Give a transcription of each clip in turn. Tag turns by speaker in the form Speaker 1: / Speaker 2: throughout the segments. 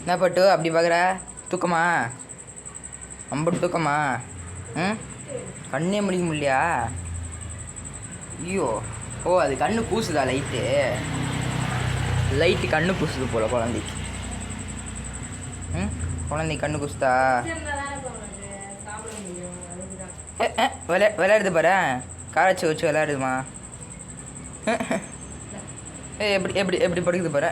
Speaker 1: என்ன பட்டு? அப்படி பார்க்குற தூக்கமா? அம்பட்டு தூக்கமா? ம்? கண்ணே முடிக்க முடியலையா? ஐயோ. ஓ அது கண்ணு பூசுதா லைட்டு லைட்டு கண்ணு பூசுது போல குழந்தைக்கு. ம்? குழந்தை கண்ணு பூசுதா விளையா விளையாடுது பாரு. காராச்சி வச்சு விளையாடுதுமா. எப்படி எப்படி எப்படி படுக்குது பாரு.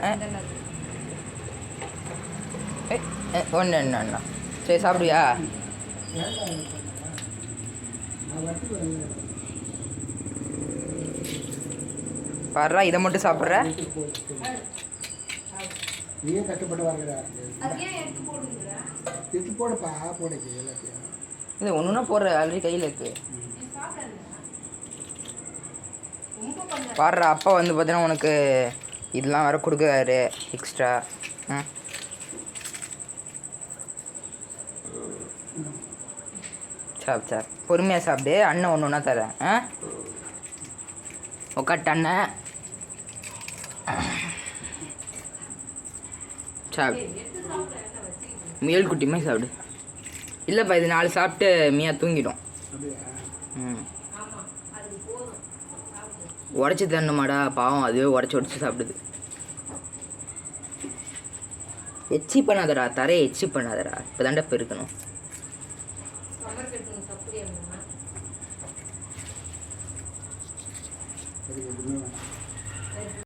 Speaker 1: ஒன்று ஒன்று ஒன்று சரி சாப்பிடுவியா? பாடுறா இதை மட்டும் சாப்பிட்ற.
Speaker 2: நீயே கஷ்டப்பட்டு வாங்குற போடுப்பா போடுக்கு எல்லாத்தையும்
Speaker 1: இல்லை ஒன்று ஒன்றா போடுற ஆல்ரெடி கையில் இருக்கு. பாடுற அப்பா வந்து பார்த்தீங்கன்னா உனக்கு இதெல்லாம் வேறு கொடுக்குறாரு எக்ஸ்ட்ரா ம். சாப் சார் பொறுமையாக சாப்பிடு. அண்ணன் ஒன்று ஒன்றா தரேன். ஆ? உக்காட்டு அண்ணன் சாப்பிடு முயல் குட்டியுமே சாப்பிடு. இல்லைப்பா இது நாலு சாப்பிட்டு மியா தூங்கிடும். ம். உடச்சி தரணுமாடா. பாவம் அதுவே உடச்சி உடச்சி சாப்பிடுது. எச்சி பண்ணாதடா. தரையை எச்சி பண்ணாதடா. இப்போ தாண்டா பெருக்கணும். கமெண்ட் எடுத்துங்க சப்போர்ட் அம்மா.
Speaker 2: அதுக்கு எதுவுமே